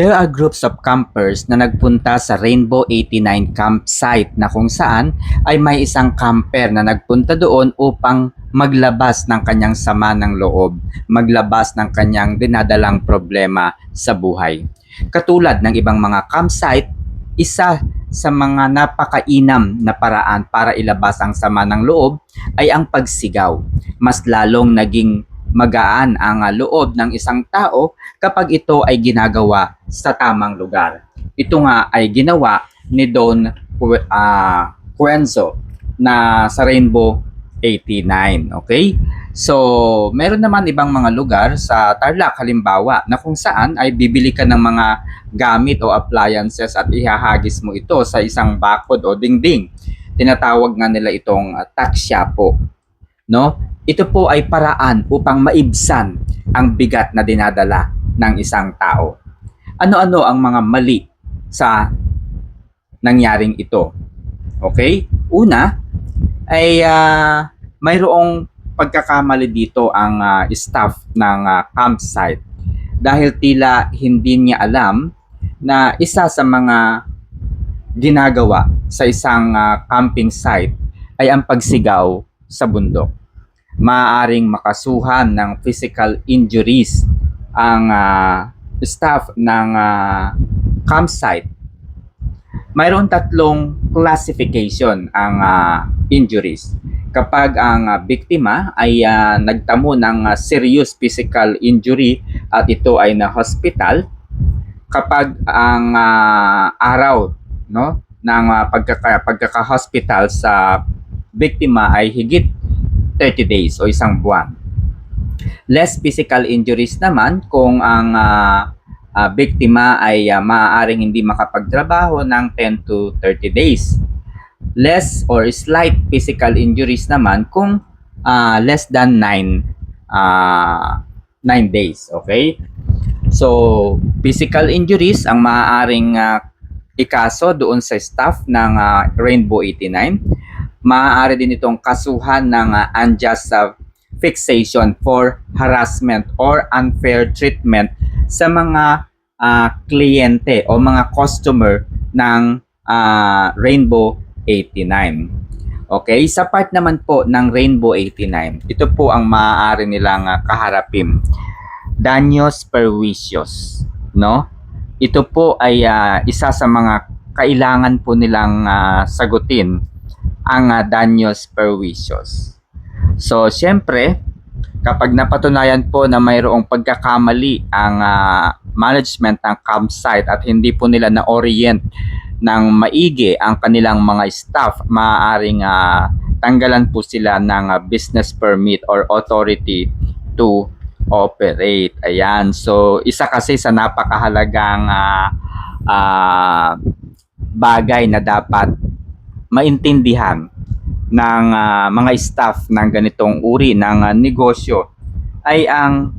There are groups of campers na nagpunta sa Rainbow 89 campsite na kung saan ay may isang camper na nagpunta doon upang maglabas ng kanyang sama ng loob, maglabas ng kanyang dinadalang problema sa buhay. Katulad ng ibang mga campsite, isa sa mga napakainam na paraan para ilabas ang sama ng loob ay ang pagsigaw. Mas lalong naging magaan ang ah, loob ng isang tao kapag ito ay ginagawa sa tamang lugar. Ito nga ay ginawa ni Don ah, Cuenzo na sa Rainbow 89. Okay? So, meron naman ibang mga lugar sa Tarlac halimbawa na kung saan ay bibili ka ng mga gamit o appliances at ihahagis mo ito sa isang bakod o dingding. Tinatawag nga nila itong uh, taksyapo. No? Ito po ay paraan upang maibsan ang bigat na dinadala ng isang tao. Ano-ano ang mga mali sa nangyaring ito? Okay? Una ay ah, mayroong pagkakamali dito ang ah, staff ng ah, campsite dahil tila hindi niya alam na isa sa mga ginagawa sa isang ah, camping site ay ang pagsigaw sa bundok. Maaaring makasuhan ng physical injuries ang ah, staff ng ah, campsite. Mayroon tatlong classification ang ah, injuries. Kapag ang ah, biktima ay ah, nagtamo ng ah, serious physical injury at ito ay na hospital, kapag ang ah, araw no ng ah, pagkaka pagkaka-hospital sa biktima ay higit 30 days o isang buwan. Less physical injuries naman kung ang ah, ah, biktima ay ah, maaaring hindi makapagtrabaho ng 10 to 30 days. Less or slight physical injuries naman kung ah, less than 9 ah 9 days, okay? So, physical injuries ang maaaring ah, ikaso doon sa staff ng ah, Rainbow 89. Maaari din itong kasuhan ng ah, unjust ah, fixation for harassment or unfair treatment sa mga ah, kliyente o mga customer ng ah, Rainbow 89. Okay, sa part naman po ng Rainbow 89, ito po ang maaari nilang ah, kaharapin. Daños perjuicios, no? Ito po ay ah, isa sa mga kailangan po nilang ah, sagutin ang uh, daños perjuicios. So, syempre, kapag napatunayan po na mayroong pagkakamali ang ah, management ng campsite at hindi po nila na-orient ng maigi ang kanilang mga staff, maaaring ah, tanggalan po sila ng ah, business permit or authority to operate. Ayan. So, isa kasi sa napakahalagang ah, ah, bagay na dapat maintindihan ng ah, mga staff ng ganitong uri ng ah, negosyo ay ang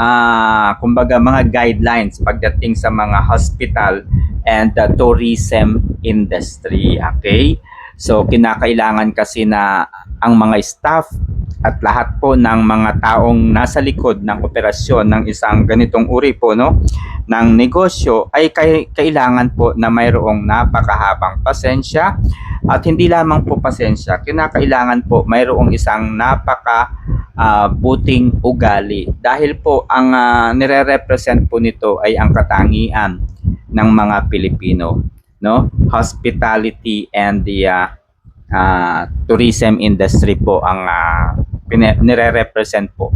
ah, kumbaga mga guidelines pagdating sa mga hospital and the tourism industry. Okay? So, kinakailangan kasi na ang mga staff at lahat po ng mga taong nasa likod ng operasyon ng isang ganitong uri po no ng negosyo ay kailangan po na mayroong napakahabang pasensya at hindi lamang po pasensya kinakailangan po mayroong isang napaka ah, buting ugali. Dahil po ang ah, nire-represent po nito ay ang katangian ng mga Pilipino no? Hospitality and the ah, ah, tourism industry po ang pine- nire-represent po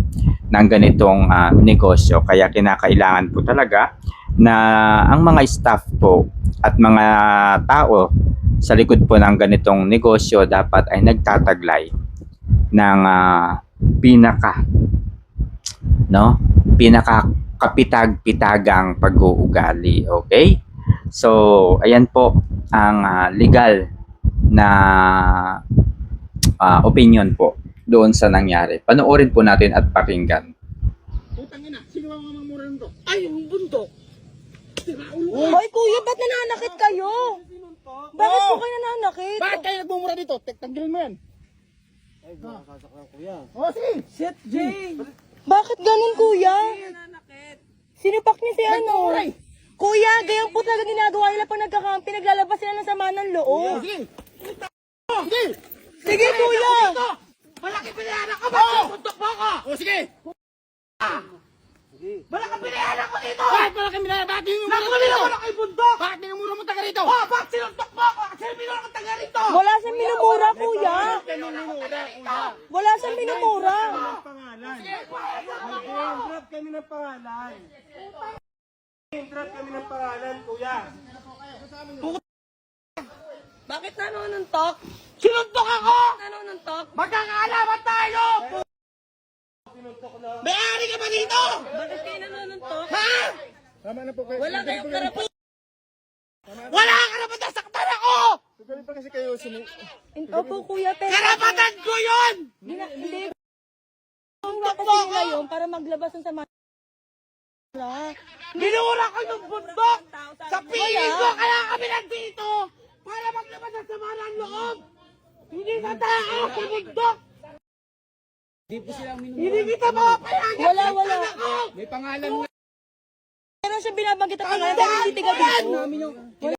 ng ganitong ah, negosyo. Kaya kinakailangan po talaga na ang mga staff po at mga tao sa likod po ng ganitong negosyo dapat ay nagtataglay ng ah, pinaka no? Pinaka kapitag-pitagang pag-uugali okay? So ayan po ang ah, legal na ah, opinion po doon sa nangyari. Panoorin po natin at pakinggan. Putang ina, sino ang mamamura nito? Ay, yung bundok. Hoy, kuya, ba't nananakit kayo? Bakit po kayo nananakit? Bakit kayo nagmumura dito? Tek, tanggalin mo yan. Ay, makakasaklang kuya. O, sige. Shit, Jay. Bakit ganun, kuya? Sinipak niya si ano? Eh. Kuya, po nagkakampi, naglalabas sila ng sama ng loob. Sige. Sige. Sige, kuya! Malaki pinayaran ka ba? Suntok mo ako. O sige. Malaki pinayaran ko dito. Bakit malaki pinayaran? Bakit yung mura mo dito? Malaki bundok. Bakit yung mura mo taga rito? Oh, bakit sinuntok mo ako? Kasi minura ko taga rito. Wala siyang minumura, kuya. Wala siyang minumura. pangalan. Mag-drop kami ng pangalan. Drop kami ng pangalan, kuya. Bakit nanonuntok? Sinuntok ako! Nanonuntok? Magkakaalaman tayo! May-ari ka ba dito? Bakit kayo nanonuntok? Ha? Tama na po kayo. Wala kayong karapatan. Wala ka naman nasaktan ako! Tuloy pa kasi kayo sumi... Opo, kuya, pero... Karapatan ko yun! Hindi. Hindi. Tuntok ko nila yun para maglabas ng sama. Wala. Minura ko yung bundok! Sa piling ko kaya kami nandito! Para maglabas ng sama ng loob! Hindi sa tao, sa bundok! Hindi kita mapapayagan! Wala, wala. May pangalan Meron siya binabanggit ang pangalan hindi tiga dito.